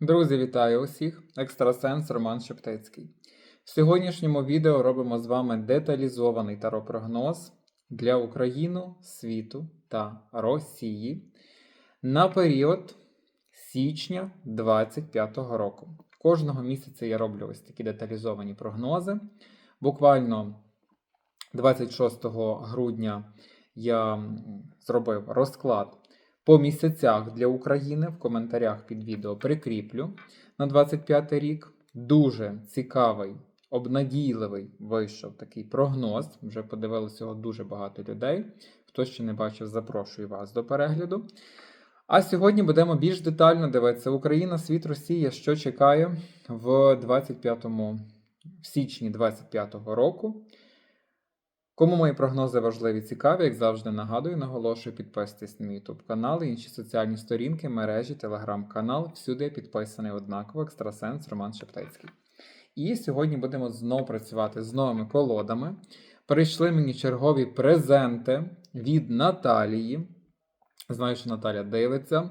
Друзі, вітаю усіх! Екстрасенс Роман Шептицький. В сьогоднішньому відео робимо з вами деталізований таропрогноз для України, світу та Росії на період січня 2025 року. Кожного місяця я роблю ось такі деталізовані прогнози. Буквально 26 грудня я зробив розклад по місяцях для України. В коментарях під відео прикріплю на 25 рік. Дуже цікавий, обнадійливий вийшов такий прогноз. Вже подивилося його дуже багато людей. Хто ще не бачив, запрошую вас до перегляду. А сьогодні будемо більш детально дивитися Україна, світ, Росія, що чекає в 25-му, в січні 25-го року. Кому мої прогнози важливі цікаві, як завжди нагадую, наголошую, підписуйтесь на мій YouTube канал, інші соціальні сторінки, мережі, телеграм-канал. Всюди я підписаний однаково, екстрасенс Роман Шептицький. І сьогодні будемо знову працювати з новими колодами. Прийшли мені чергові презенти від Наталії. Знаю, що Наталя дивиться.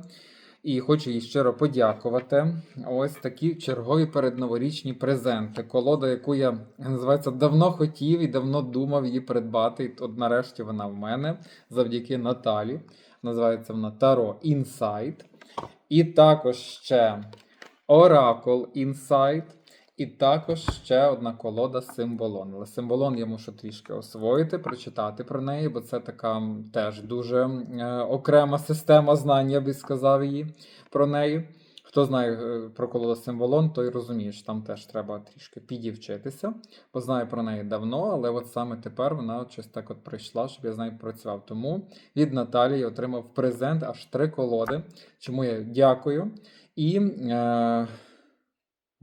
І хочу їй щиро подякувати. Ось такі чергові передноворічні презенти. Колода, яку я називається давно хотів і давно думав її придбати. І от нарешті вона в мене завдяки Наталі. Називається вона Таро Інсайт. І також ще Оракул Insight. І також ще одна колода Символон. Але Символон я мушу трішки освоїти, прочитати про неї, бо це така теж дуже е, окрема система знань, я би сказав її про неї. Хто знає е, про колоду Символон, той розуміє, що там теж треба трішки підівчитися, бо знаю про неї давно, але от саме тепер вона щось так от прийшла, щоб я з нею працював. Тому від Наталії отримав презент аж три колоди. Чому я дякую. І е,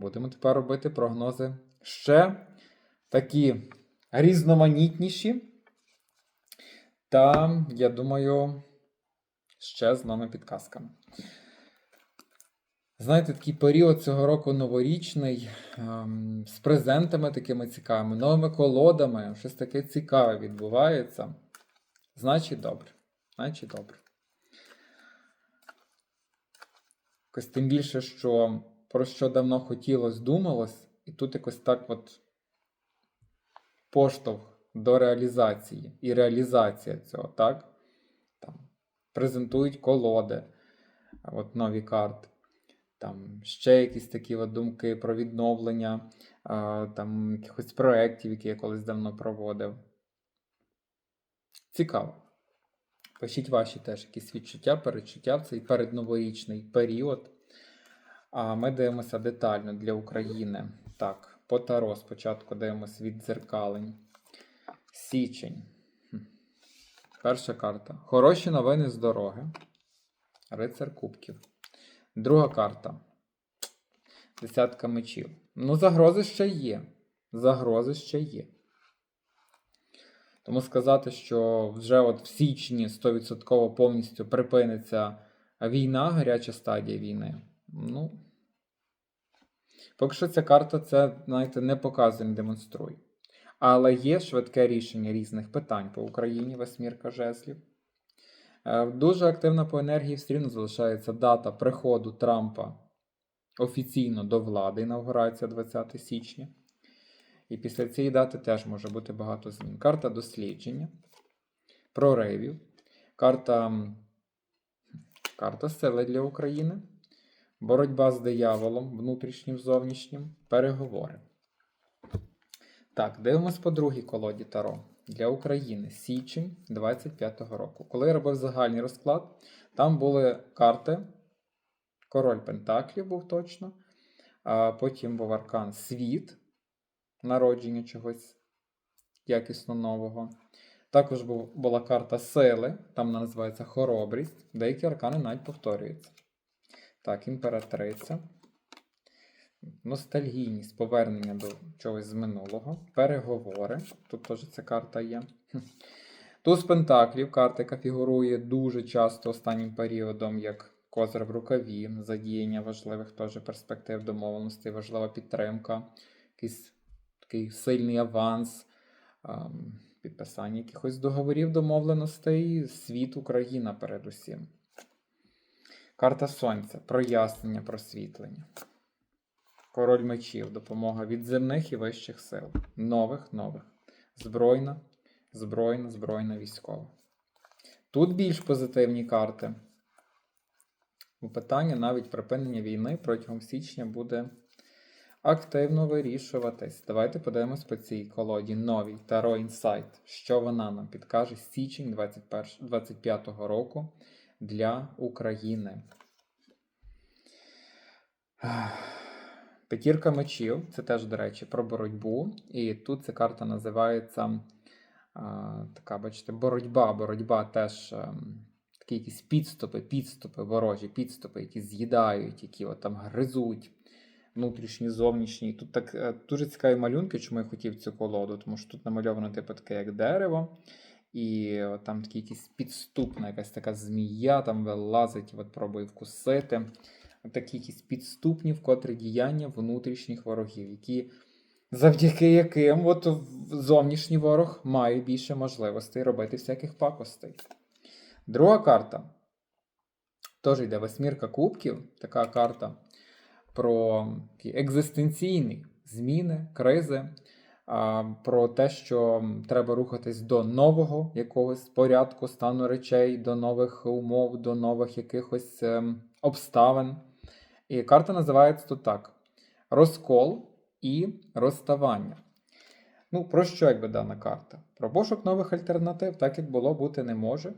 будемо тепер робити прогнози ще такі різноманітніші. Та, я думаю, ще з новими підказками. Знаєте, такий період цього року новорічний, ем, з презентами такими цікавими, новими колодами, щось таке цікаве відбувається. Значить, добре. Значить, добре. Якось тим більше, що про що давно хотілось, думалось, і тут якось так от поштовх до реалізації і реалізація цього, так? Там презентують колоди, от нові карти. Там ще якісь такі от думки про відновлення там якихось проєктів, які я колись давно проводив. Цікаво. Пишіть ваші теж якісь відчуття, перечуття в цей передноворічний період. А ми дивимося детально для України. Так, по Таро спочатку дивимося від дзеркалень. Січень. Перша карта. Хороші новини з дороги. Рицар Кубків. Друга карта. Десятка мечів. Ну, загрози ще є. Загрози ще є. Тому сказати, що вже от в січні 100% повністю припиниться війна, гаряча стадія війни. Ну. Поки що ця карта це, знаєте, не показує, не демонструє. Але є швидке рішення різних питань по Україні, восьмірка жезлів. Е, Дуже активна по енергії все рівно залишається дата приходу Трампа офіційно до влади, інаугурація 20 січня. І після цієї дати теж може бути багато змін. Карта дослідження, проривів, карта, карта сили для України, боротьба з дияволом, внутрішнім, зовнішнім, переговори. Так, дивимось по другій колоді Таро для України січень 25-го року. Коли я робив загальний розклад, там були карти. Король Пентаклів був точно. А потім був аркан Світ, народження чогось якісно нового. Також була карта сили, там вона називається хоробрість. Деякі аркани навіть повторюються. Так, імператриця. Ностальгійність, повернення до чогось з минулого. Переговори. Тут теж ця карта є. Туз Пентаклів, карта, яка фігурує дуже часто останнім періодом, як козир в рукаві, задіяння важливих теж перспектив домовленостей, важлива підтримка, якийсь такий сильний аванс, ем, підписання якихось договорів, домовленостей, світ Україна передусім. Карта Сонця. Прояснення, просвітлення. Король мечів. Допомога від земних і вищих сил. Нових, нових. Збройна, збройна, збройна військова. Тут більш позитивні карти. У питання навіть припинення війни протягом січня буде активно вирішуватись. Давайте подивимось по цій колоді новій Таро Інсайт. Що вона нам підкаже січень 2025 року для України. П'ятірка мечів це теж, до речі, про боротьбу. І тут ця карта називається а, така, бачите, боротьба. Боротьба теж ем, такі якісь підступи, підступи, ворожі, підступи, які з'їдають, які от там гризуть, внутрішні, зовнішні. Тут так е, дуже цікаві малюнки, чому я хотів цю колоду, тому що тут намальовано типу таке, як дерево. І от там такі якісь підступна, якась така змія там вилазить, от пробує вкусити. От такі якісь підступні вкотре діяння внутрішніх ворогів, які, завдяки яким от зовнішній ворог має більше можливостей робити всяких пакостей. Друга карта. Теж йде восьмірка кубків. Така карта про екзистенційні зміни, кризи, про те, що треба рухатись до нового якогось порядку, стану речей, до нових умов, до нових якихось ем, обставин. І карта називається тут так: розкол і розставання. Ну, про що якби дана карта? Про пошук нових альтернатив, так як було бути не може.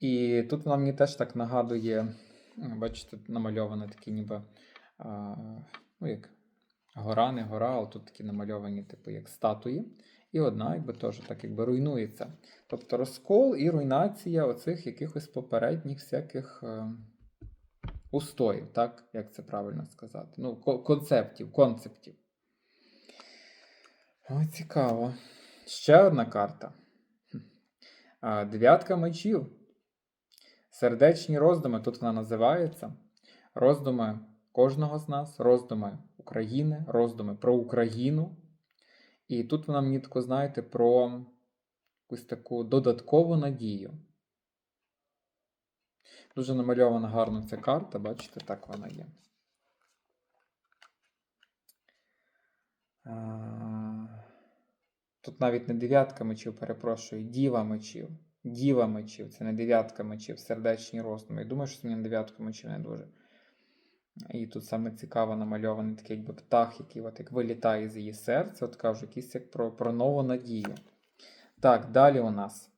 І тут вона мені теж так нагадує, бачите, намальовано такі ніби, а, ну як гора, не гора, але тут такі намальовані, типу, як статуї. І одна, якби теж так якби руйнується. Тобто розкол і руйнація оцих якихось попередніх всяких е, устоїв, так? Як це правильно сказати? Ну, концептів, концептів. О, цікаво. Ще одна карта. Дев'ятка мечів. Сердечні роздуми, тут вона називається. Роздуми кожного з нас, роздуми України, роздуми про Україну. І тут вона мені тако, знаєте, про якусь таку додаткову надію. Дуже намальована гарно ця карта, бачите, так вона є. Тут навіть не дев'ятка мечів, перепрошую, діва мечів. Діва мечів, це не дев'ятка мечів, сердечні роздуми. Я думаю, що це мені на дев'ятку мечів не дуже. І тут саме цікаво намальований такий якби птах, який от як вилітає з її серця, от кажу, якийсь як про, про нову надію. Так, далі у нас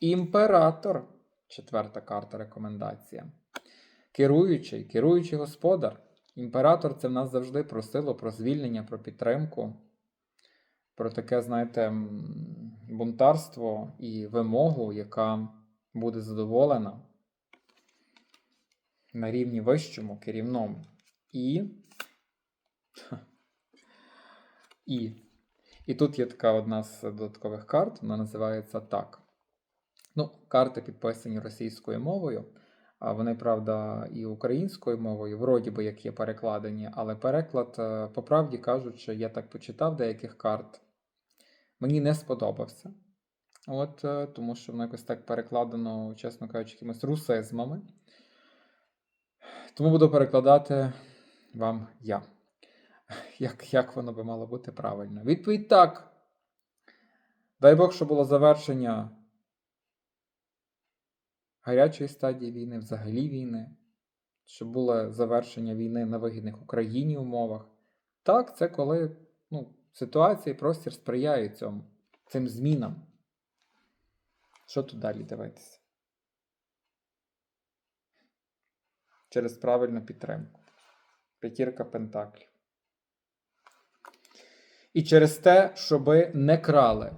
імператор. Четверта карта рекомендація. Керуючий, керуючий господар. Імператор це в нас завжди про силу, про звільнення, про підтримку, про таке, знаєте, бунтарство і вимогу, яка буде задоволена на рівні вищому, керівному. І. І. І тут є така одна з додаткових карт, вона називається так. Ну, карти підписані російською мовою. Вони, правда, і українською мовою, вроді би як є перекладені, але переклад, е, по правді кажучи, я так почитав деяких карт. Мені не сподобався. От, е, тому що воно якось так перекладено, чесно кажучи, якимись русизмами. Тому буду перекладати вам я. Як, як воно би мало бути правильно? Відповідь так. Дай Бог, щоб було завершення гарячої стадії війни, взагалі війни, щоб було завершення війни на вигідних Україні умовах. Так, це коли ну, ситуація і простір сприяє цьому, цим змінам. Що тут далі дивитися? Через правильну підтримку. П'ятірка пентаклів. І через те, щоби не крали.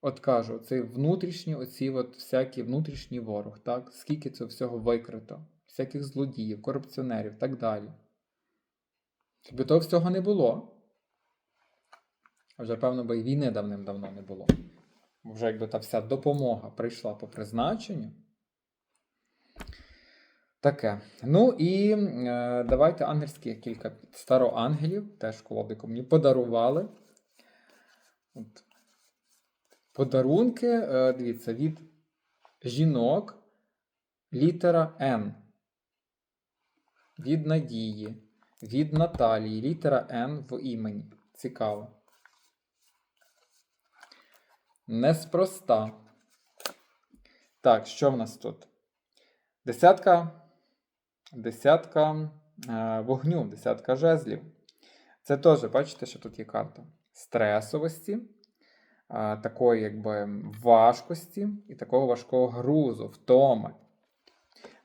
От кажу, цей внутрішній, оці от всякі внутрішній ворог, так? Скільки цього всього викрито, всяких злодіїв, корупціонерів, так далі. Щоб того всього не було. А вже, певно, би і війни давним-давно не було. Бо вже якби та вся допомога прийшла по призначенню. Таке. Ну і е, давайте ангельські кілька староангелів, теж колодику мені подарували. От. Подарунки, е, дивіться, від жінок Літера Н. Від Надії. Від Наталії. Літера Н в імені. Цікаво. Неспроста. Так, що в нас тут? Десятка. Десятка е, вогню, десятка жезлів. Це теж, бачите, що тут є карта стресовості, такої якби важкості і такого важкого грузу, втоми.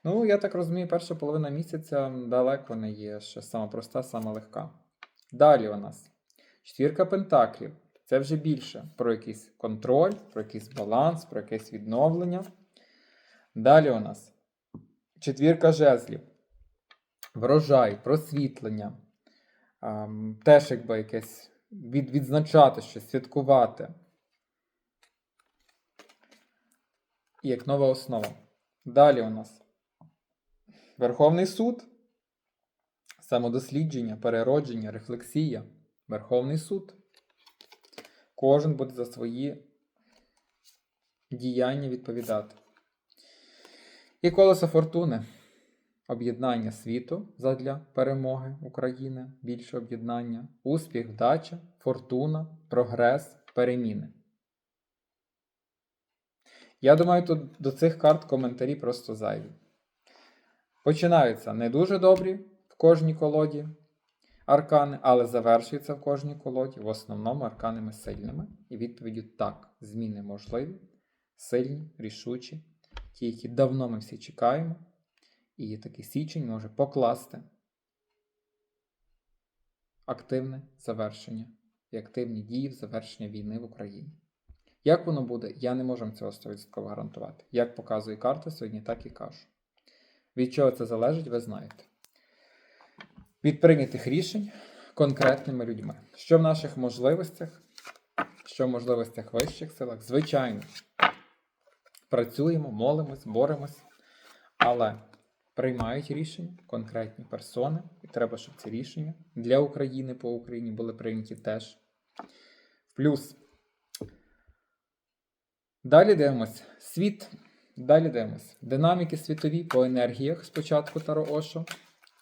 Ну, я так розумію, перша половина місяця далеко не є ще сама проста, сама легка. Далі у нас четвірка пентаклів. Це вже більше про якийсь контроль, про якийсь баланс, про якесь відновлення. Далі у нас четвірка жезлів. Врожай, просвітлення. Теж якби якесь від, відзначати щось, святкувати. І як нова основа. Далі у нас Верховний суд, самодослідження, переродження, рефлексія. Верховний суд. Кожен буде за свої діяння відповідати. І колесо фортуни. Об'єднання світу задля перемоги України, більше об'єднання, успіх, вдача, фортуна, прогрес, переміни. Я думаю, тут до цих карт коментарі просто зайві. Починаються не дуже добрі в кожній колоді аркани, але завершуються в кожній колоді в основному арканами сильними. І відповіддю так, зміни можливі, сильні, рішучі, ті, які давно ми всі чекаємо. І такий січень може покласти активне завершення і активні дії в завершення війни в Україні. Як воно буде, я не можу цього 100% гарантувати. Як показує карта сьогодні, так і кажу. Від чого це залежить, ви знаєте. Від прийнятих рішень конкретними людьми. Що в наших можливостях, що в можливостях вищих силах, звичайно, працюємо, молимось, боремось, але приймають рішення конкретні персони, і треба, щоб ці рішення для України по Україні були прийняті теж. Плюс. Далі дивимось світ. Далі дивимось. Динаміки світові по енергіях спочатку Таро Ошо.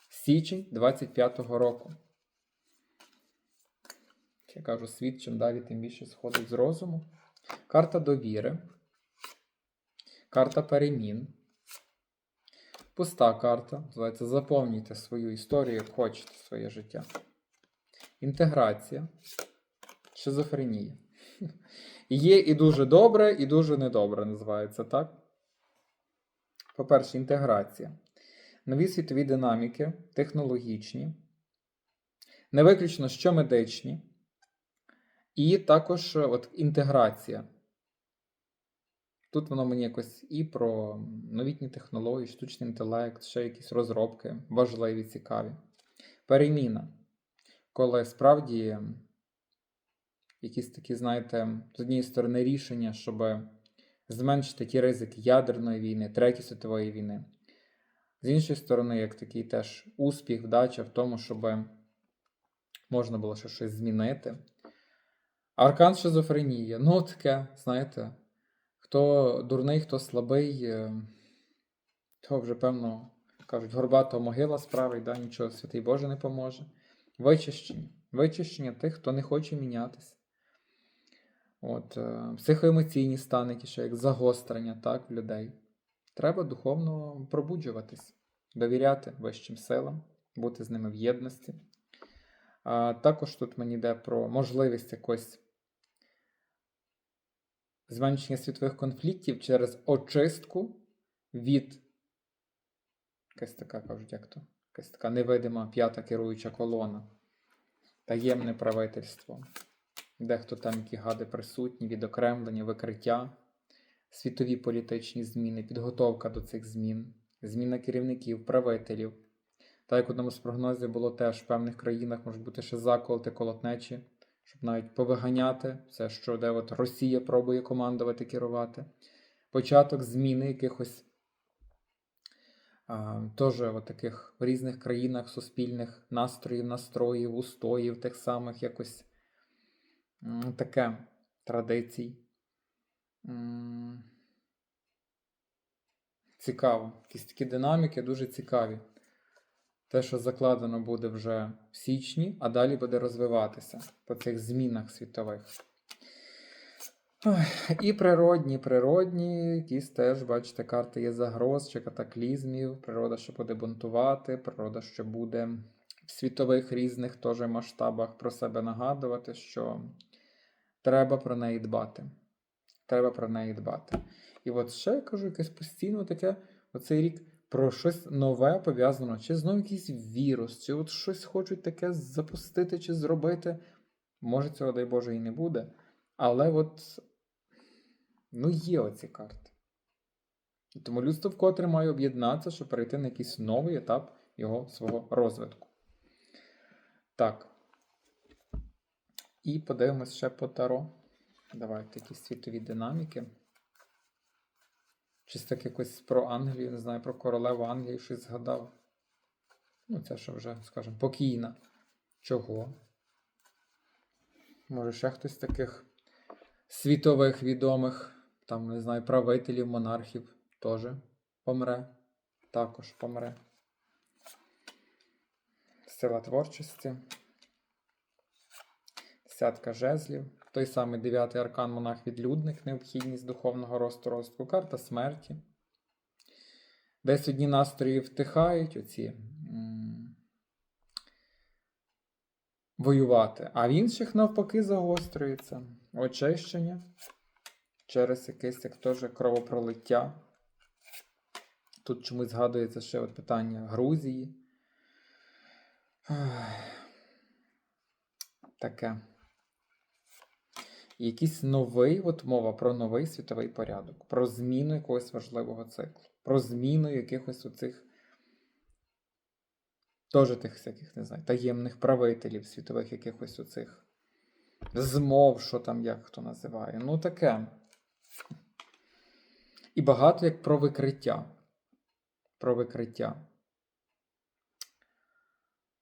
Січень 25-го року. Я кажу, світ чим далі, тим більше сходить з розуму. Карта довіри. Карта перемін. Пуста карта. Називається Заповнюйте свою історію, як хочете своє життя. Інтеграція. Шизофренія. Є і дуже добре, і дуже недобре називається, так? По-перше, інтеграція. Нові світові динаміки, технологічні, не виключно що медичні, і також от, інтеграція. Тут воно мені якось і про новітні технології, штучний інтелект, ще якісь розробки, важливі, цікаві. Переміна. Коли справді якісь такі, знаєте, з однієї сторони рішення, щоб зменшити ті ризики ядерної війни, Третьої світової війни. З іншої сторони, як такий теж успіх, вдача в тому, щоб можна було ще щось змінити. Аркан шизофренія. Ну, таке, знаєте, хто дурний, хто слабий, то вже, певно, кажуть, горбата могила справить, да, нічого святий Боже не поможе. Вичищення. Вичищення тих, хто не хоче мінятися. От, е, Психоемоційні стани, ті, що як загострення так, людей. Треба духовно пробуджуватись, довіряти вищим силам, бути з ними в єдності. А Також тут мені йде про можливість якось зменшення світових конфліктів через очистку від якась така, кажуть, як то, якась така невидима п'ята керуюча колона, таємне правительство. Дехто там які гади присутні, відокремлення, викриття, світові політичні зміни, підготовка до цих змін, зміна керівників, правителів. Та як одному з прогнозів було теж в певних країнах можуть бути ще заколоти колотнечі, щоб навіть повиганяти все, що де от Росія пробує командувати, керувати. Початок зміни якихось теж от таких в різних країнах суспільних настроїв, настроїв, устоїв, тих самих якось таке традицій. цікаво. Якісь такі динаміки дуже цікаві. Те, що закладено буде вже в січні, а далі буде розвиватися по цих змінах світових. І природні, природні, якісь теж, бачите, карти є загроз чи катаклізмів, природа, що буде бунтувати, природа, що буде в світових різних теж масштабах про себе нагадувати, що треба про неї дбати. Треба про неї дбати. І от ще я кажу, якесь постійно таке оцей рік про щось нове пов'язано, чи знову якийсь вірус, чи от щось хочуть таке запустити чи зробити. Може, цього, дай Боже, і не буде. Але от ну є оці карти. Тому людство вкотре має об'єднатися, щоб перейти на якийсь новий етап його свого розвитку. Так. І подивимось ще по Таро. Давайте якісь світові динаміки. Щось так якось про Англію, не знаю, про королеву Англії щось згадав. Ну, це що вже, скажімо, покійна. Чого? Може, ще хтось таких світових відомих, там, не знаю, правителів, монархів теж помре. Також помре. Сила творчості. Десятка жезлів. Той самий дев'ятий аркан монах відлюдник, необхідність духовного росту розвитку, карта смерті. Десь одні настрої втихають, оці м, воювати, а в інших навпаки загострюється. Очищення через якесь як теж кровопролиття. Тут чомусь згадується ще от питання Грузії. Таке. Якийсь новий, от мова про новий світовий порядок, про зміну якогось важливого циклу, про зміну якихось оцих теж тих всяких, не знаю, таємних правителів світових якихось оцих змов, що там як хто називає. Ну таке. І багато як про викриття. Про викриття.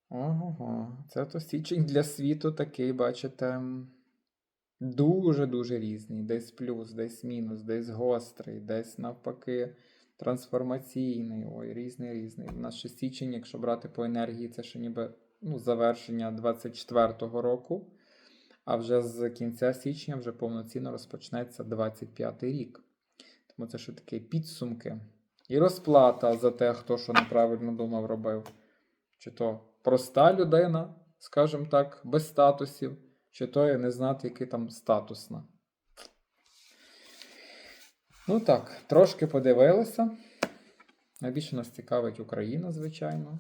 Ого, це то січень для світу такий, бачите. Дуже-дуже різний. Десь плюс, десь мінус, десь гострий, десь навпаки трансформаційний. Ой, різний різний. У нас ще січень, якщо брати по енергії, це ще ніби ну, завершення 24-го року. А вже з кінця січня вже повноцінно розпочнеться 25-й рік. Тому це ще такі підсумки. І розплата за те, хто що неправильно думав, робив. Чи то проста людина, скажімо так, без статусів чи то я не знати, який там статусна. Ну так, трошки подивилися. Найбільше нас цікавить Україна, звичайно.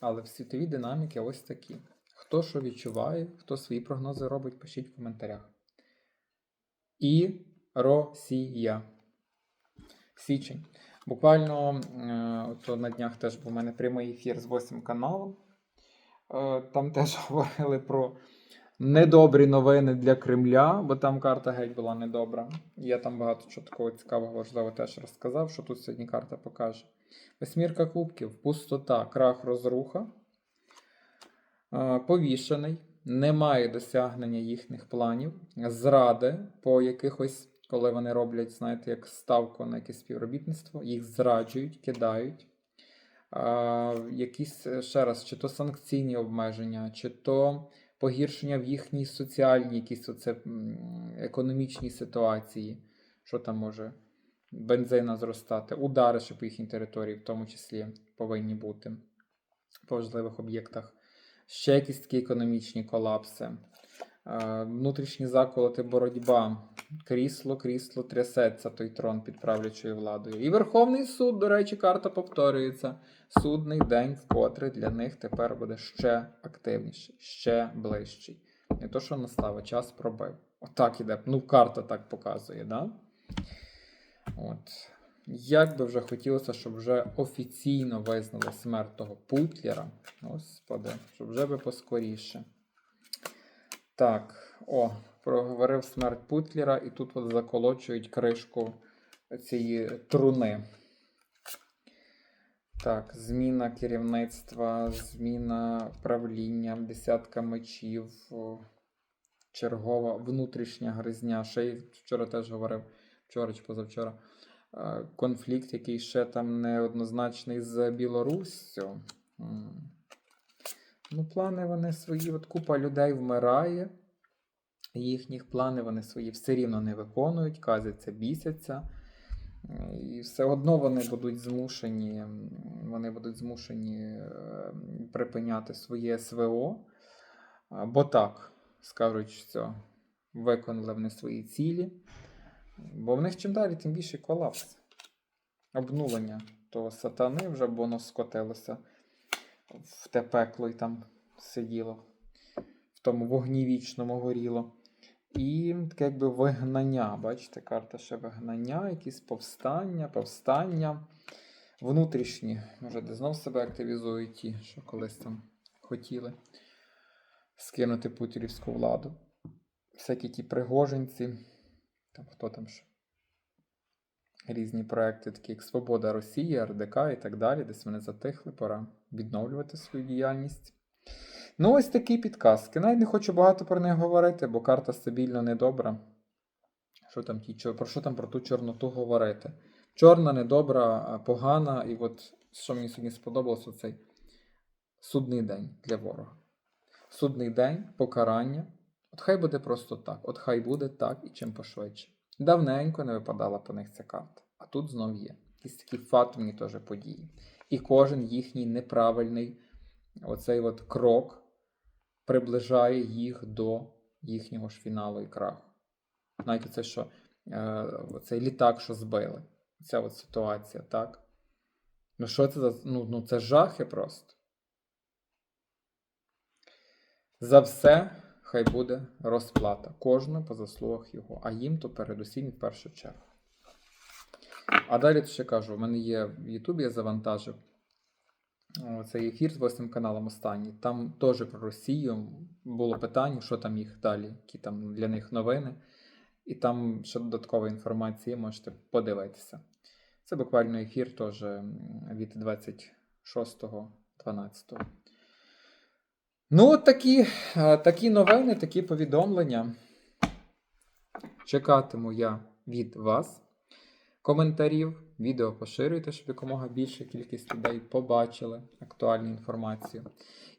Але в світовій динаміки ось такі. Хто що відчуває, хто свої прогнози робить, пишіть в коментарях. І Росія. Січень. Буквально е, то на днях теж був у мене прямий ефір з 8 каналом. Е, Там теж говорили про недобрі новини для Кремля, бо там карта геть була недобра. Я там багато чого такого цікавого, важливого теж розказав, що тут сьогодні карта покаже. Восьмірка кубків, пустота, крах, розруха, Е, повішений, немає досягнення їхніх планів, зради по якихось, коли вони роблять, знаєте, як ставку на якесь співробітництво, їх зраджують, кидають. А, якісь е, ще раз, чи то санкційні обмеження, чи то погіршення в їхній соціальній, якісь оце, економічній ситуації, що там може бензина зростати, удари ще по їхній території, в тому числі повинні бути по важливих об'єктах. Ще якісь такі економічні колапси, внутрішні заколоти, боротьба. Крісло, крісло трясеться той трон під правлячою владою. І Верховний суд, до речі, карта повторюється. Судний день вкотре для них тепер буде ще активніший, ще ближчий. Не то, що настав, а час пробив. Отак іде. Ну, карта так показує, да? От. Як би вже хотілося, щоб вже офіційно визнали смерть того Путлера. Господи, щоб вже би поскоріше. Так, о, проговорив смерть Путлера, і тут от заколочують кришку цієї труни. Так, зміна керівництва, зміна правління, десятка мечів, чергова внутрішня гризня. Ще й вчора теж говорив, вчора чи позавчора. е, конфлікт, який ще там неоднозначний з Білоруссю. Ну, плани вони свої, от купа людей вмирає. Їхніх плани вони свої все рівно не виконують, казяться, бісяться. І все одно вони будуть змушені, вони будуть змушені е, припиняти своє СВО. Бо так, скажуть, що виконали вони свої цілі. Бо в них чим далі, тим більше колапс. Обнулення того сатани вже б воно скотилося в те пекло і там сиділо, в тому вогні вічному горіло. І таке якби вигнання, бачите, карта ще вигнання, якісь повстання, повстання внутрішні. Може, де знов себе активізують ті, що колись там хотіли скинути путірівську владу. Всякі ті пригожинці, там хто там ще. Різні проекти, такі як Свобода Росії, РДК і так далі, десь вони затихли, пора відновлювати свою діяльність. Ну, ось такі підказки. Навіть не хочу багато про них говорити, бо карта стабільно недобра. Що там ті, про що там про ту чорноту говорити? Чорна, недобра, погана, і от що мені сьогодні сподобалося, цей судний день для ворога. Судний день, покарання. От хай буде просто так. От хай буде так і чим пошвидше. Давненько не випадала по них ця карта. А тут знов є. Якісь такі фатумні теж події. І кожен їхній неправильний оцей от крок приближає їх до їхнього ж фіналу і краху. Навіть це, що е, цей літак, що збили. Ця от ситуація, так? Ну, що це за. Ну, ну це жахи просто. За все хай буде розплата. Кожного по заслугах його, а їм то передусім в першу чергу. А далі ще кажу: у мене є в Ютубі, я завантажив цей ефір з восьмим каналом останній. Там теж про Росію було питання, що там їх далі, які там для них новини. І там ще додаткова інформація, можете подивитися. Це буквально ефір теж від 26.12. Ну, от такі, е, такі новини, такі повідомлення. Чекатиму я від вас коментарів. Відео поширюйте, щоб якомога більша кількість людей побачили актуальну інформацію.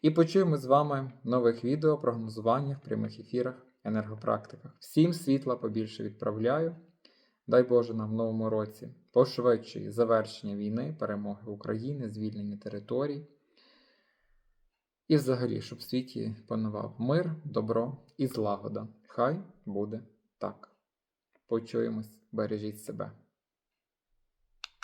І почуємо з вами нових відео, прогнозуваннях, прямих ефірах, енергопрактиках. Всім світла побільше відправляю. Дай Боже нам в новому році пошвидшої завершення війни, перемоги України, звільнення територій. І взагалі, щоб в світі панував мир, добро і злагода. Хай буде так. Почуємось, бережіть себе.